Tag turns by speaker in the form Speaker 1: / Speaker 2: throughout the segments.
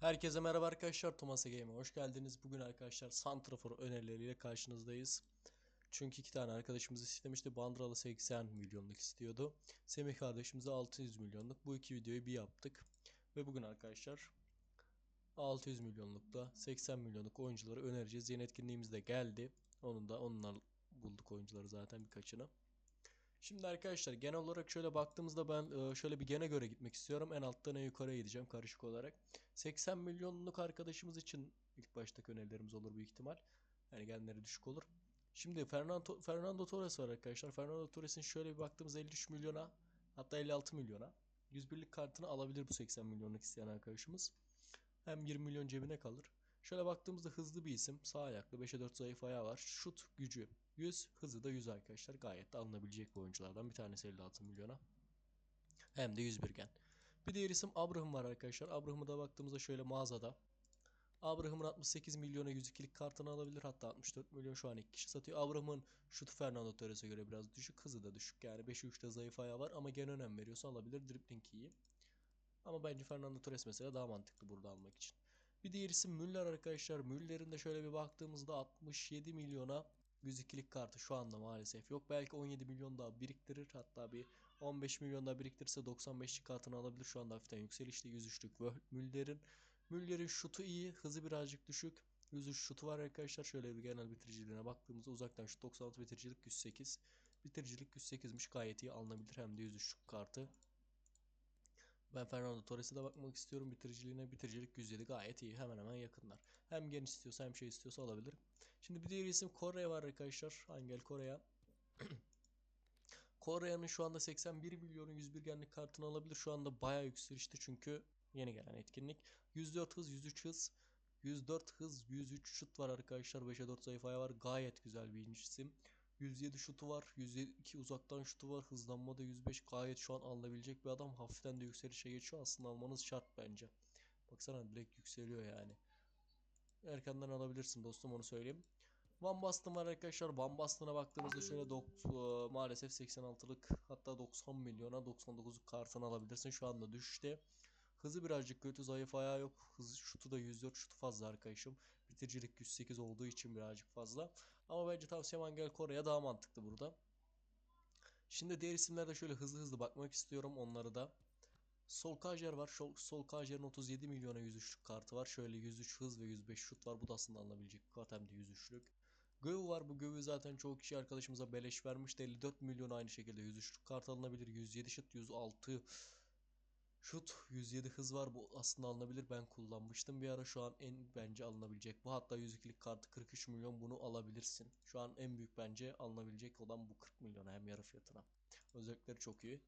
Speaker 1: Herkese merhaba arkadaşlar Thomas'a Game'e hoş geldiniz. Bugün arkadaşlar Santrafor önerileriyle karşınızdayız. Çünkü iki tane arkadaşımız istemişti. Bandralı 80 milyonluk istiyordu. Semih kardeşimize 600 milyonluk. Bu iki videoyu bir yaptık. Ve bugün arkadaşlar 600 milyonlukla 80 milyonluk oyuncuları önereceğiz. Yeni etkinliğimiz de geldi. Onun da onlar bulduk oyuncuları zaten birkaçını. Şimdi arkadaşlar genel olarak şöyle baktığımızda ben e, şöyle bir gene göre gitmek istiyorum. En alttan en yukarıya gideceğim karışık olarak. 80 milyonluk arkadaşımız için ilk baştaki önerilerimiz olur büyük ihtimal. Yani genleri düşük olur. Şimdi Fernando, Fernando Torres var arkadaşlar. Fernando Torres'in şöyle bir baktığımızda 53 milyona hatta 56 milyona 101'lik kartını alabilir bu 80 milyonluk isteyen arkadaşımız. Hem 20 milyon cebine kalır. Şöyle baktığımızda hızlı bir isim. Sağ ayaklı 5'e 4 zayıf ayağı var. Şut gücü 100. Hızı da 100 arkadaşlar. Gayet de alınabilecek bu oyunculardan. Bir tanesi 56 milyona. Hem de 101 gen. Bir diğer isim Abraham var arkadaşlar. Abraham'a da baktığımızda şöyle mağazada. Abraham'ın 68 milyona 102'lik kartını alabilir. Hatta 64 milyon şu an iki kişi satıyor. Abraham'ın şutu Fernando Torres'e göre biraz düşük. Hızı da düşük. Yani 5'e 3'te zayıf ayağı var. Ama gene önem veriyorsa alabilir. Dribbling iyi. Ama bence Fernando Torres mesela daha mantıklı burada almak için. Bir diğer isim Müller arkadaşlar. Müller'in de şöyle bir baktığımızda 67 milyona 102'lik kartı şu anda maalesef yok. Belki 17 milyon daha biriktirir. Hatta bir 15 milyon daha biriktirirse 95'lik kartını alabilir. Şu anda hafiften yükselişte 103'lük Müller'in. Müller'in şutu iyi. Hızı birazcık düşük. 103 şutu var arkadaşlar. Şöyle bir genel bitiriciliğine baktığımızda uzaktan şut 96 bitiricilik 108. Bitiricilik 108'miş gayet iyi alınabilir. Hem de 103 kartı. Ben Fernando Torres'e de bakmak istiyorum. Bitiriciliğine bitiricilik 107 gayet iyi. Hemen hemen yakınlar. Hem genç istiyorsa hem şey istiyorsa alabilir. Şimdi bir diğer isim Kore var arkadaşlar. Angel Kore'ya. Kore'nin şu anda 81 milyonun 101 genlik kartını alabilir. Şu anda bayağı yükselişti çünkü yeni gelen etkinlik. 104 hız, 103 hız, 104 hız, 103 şut var arkadaşlar. 5'e 4 zayıf var. Gayet güzel bir isim. 107 şutu var. 102 uzaktan şutu var. Hızlanma da 105. Gayet şu an alınabilecek bir adam. Hafiften de yükselişe geçiyor. Aslında almanız şart bence. Baksana direkt yükseliyor yani. Erkenden alabilirsin dostum onu söyleyeyim. Van Basten var arkadaşlar. Van Basten'a baktığımızda şöyle dok- maalesef 86'lık hatta 90 milyona 99'luk kartını alabilirsin. Şu anda düşüşte. Hızı birazcık kötü. Zayıf ayağı yok. Hızı şutu da 104 şutu fazla arkadaşım. Bitiricilik 108 olduğu için birazcık fazla. Ama bence tavsiyem Angel Kore'ye daha mantıklı burada. Şimdi diğer isimlerde şöyle hızlı hızlı bakmak istiyorum onları da. Sol Kajer var. Sol, Sol Kajer'in 37 milyona 103'lük kartı var. Şöyle 103 hız ve 105 şut var. Bu da aslında alınabilecek bir kart hem de 103'lük. Göv var. Bu Göv'ü zaten çoğu kişi arkadaşımıza beleş vermişti. 54 milyon aynı şekilde 103'lük kart alınabilir. 107 şut, 106 Şut 107 hız var. Bu aslında alınabilir. Ben kullanmıştım bir ara. Şu an en bence alınabilecek. Bu hatta 102'lik kartı 43 milyon. Bunu alabilirsin. Şu an en büyük bence alınabilecek olan bu 40 milyona hem yarı fiyatına. Özellikleri çok iyi.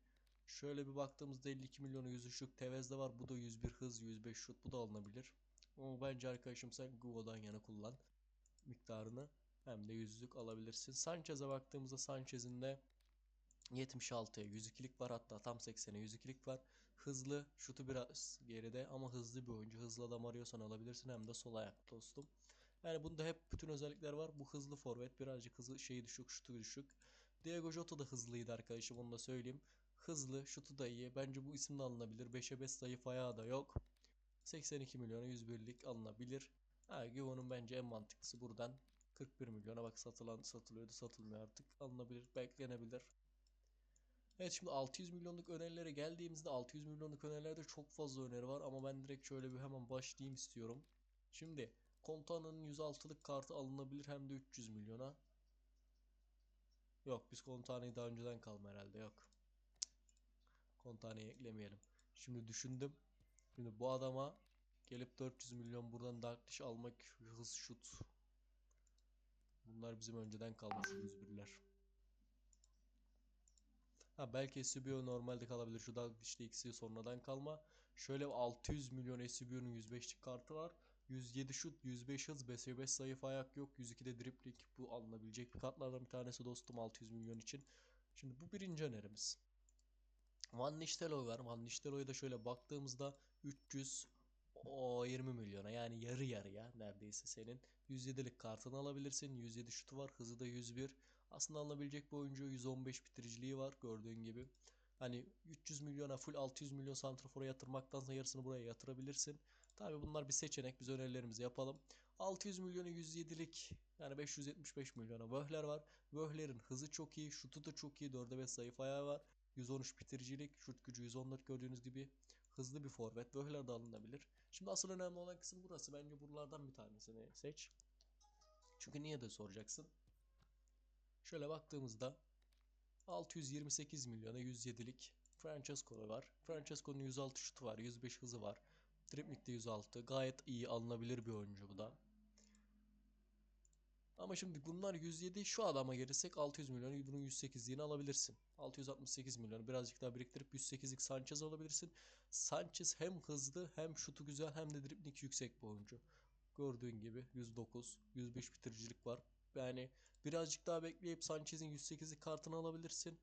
Speaker 1: Şöyle bir baktığımızda 52 milyonu 103'lük Tevez'de var. Bu da 101 hız 105 şut. Bu da alınabilir. Ama bence arkadaşım sen Guvo'dan yana kullan. Miktarını hem de yüzlük alabilirsin. Sanchez'e baktığımızda Sanchez'in de 76'ya 102'lik var hatta tam 80'e 102'lik var. Hızlı, şutu biraz geride ama hızlı bir oyuncu. Hızlı adam arıyorsan alabilirsin hem de sol ayak dostum. Yani bunda hep bütün özellikler var. Bu hızlı forvet birazcık hızı şeyi düşük, şutu düşük. Diego Jota da hızlıydı arkadaşım onu da söyleyeyim. Hızlı, şutu da iyi. Bence bu isim de alınabilir. 5'e 5 zayıf ayağı da yok. 82 milyona 101'lik alınabilir. Ha, Givon'un bence en mantıklısı buradan 41 milyona bak satılan satılıyordu satılmıyor artık alınabilir beklenebilir. Evet şimdi 600 milyonluk önerilere geldiğimizde 600 milyonluk önerilerde çok fazla öneri var ama ben direkt şöyle bir hemen başlayayım istiyorum. Şimdi Contana'nın 106'lık kartı alınabilir hem de 300 milyona. Yok biz Contana'yı daha önceden kalma herhalde yok. Contana'yı eklemeyelim. Şimdi düşündüm. Şimdi bu adama gelip 400 milyon buradan Dark Dish almak hız şut. Bunlar bizim önceden kalmış 101'ler. Ha belki SBO normalde kalabilir. Şu da işte ikisi sonradan kalma. Şöyle 600 milyon SBO'nun 105'lik kartı var. 107 şut, 105 hız, 5'e 5 zayıf ayak yok. 102'de dribling. Bu alınabilecek bir kartlardan bir tanesi dostum 600 milyon için. Şimdi bu birinci önerimiz. Van Nistelrooy var. Van Nistelrooy'a da şöyle baktığımızda 300 o 20 milyona yani yarı yarıya neredeyse senin 107'lik kartını alabilirsin. 107 şutu var. Hızı da 101. Aslında alınabilecek bir oyuncu 115 bitiriciliği var gördüğün gibi. Hani 300 milyona full 600 milyon santrafora yatırmaktansa yarısını buraya yatırabilirsin. Tabi bunlar bir seçenek. Biz önerilerimizi yapalım. 600 milyonu 107'lik yani 575 milyona Vöhler var. Vöhler'in hızı çok iyi. Şutu da çok iyi. 4'e 5 zayıf ayağı var. 113 bitiricilik. Şut gücü 114 gördüğünüz gibi. Hızlı bir forvet. Vöhler de alınabilir. Şimdi asıl önemli olan kısım burası. Bence buralardan bir tanesini seç. Çünkü niye de soracaksın. Şöyle baktığımızda 628 milyona 107'lik Francesco var. Francesco'nun 106 şutu var, 105 hızı var. Dribbling'de 106. Gayet iyi alınabilir bir oyuncu bu da. Ama şimdi bunlar 107 şu adama gelirsek 600 milyonu bunun 108'liğini alabilirsin. 668 milyonu birazcık daha biriktirip 108'lik Sanchez alabilirsin. Sanchez hem hızlı hem şutu güzel hem de dribling yüksek bir oyuncu. Gördüğün gibi 109, 105 bitiricilik var. Yani birazcık daha bekleyip Sanchez'in 108'lik kartını alabilirsin.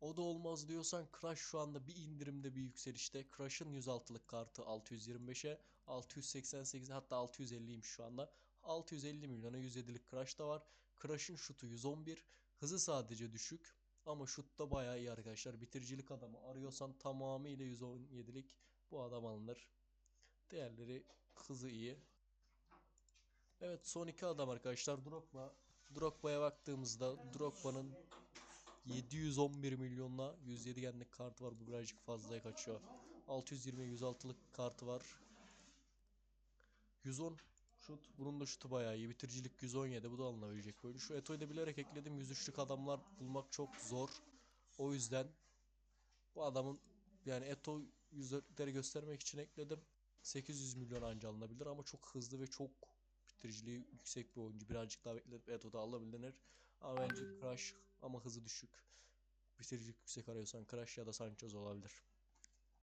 Speaker 1: O da olmaz diyorsan Crush şu anda bir indirimde bir yükselişte. Crush'ın 106'lık kartı 625'e, 688 hatta 650'ymiş şu anda. 650 milyona 107'lik Crush da var. Crush'ın şutu 111. Hızı sadece düşük. Ama şut da bayağı iyi arkadaşlar. Bitiricilik adamı arıyorsan tamamıyla 117'lik bu adam alınır. Diğerleri hızı iyi. Evet son iki adam arkadaşlar Drogba. Drogba'ya baktığımızda Drogba'nın 711 milyonla 107 genlik kartı var. Bu birazcık fazlaya kaçıyor. 620 106'lık kartı var. 110 şut. Bunun da şutu bayağı iyi. Bitiricilik 117. Bu da alınabilecek bir oyuncu. Şu Eto'yu da bilerek ekledim. 103'lük adamlar bulmak çok zor. O yüzden bu adamın yani Eto yüzleri göstermek için ekledim. 800 milyon anca alınabilir ama çok hızlı ve çok bitiriciliği yüksek bir oyuncu. Birazcık daha bekletip Eto'da alabilir. Ama bence Crash ama hızı düşük. Bitiricilik yüksek arıyorsan Crash ya da Sanchez olabilir.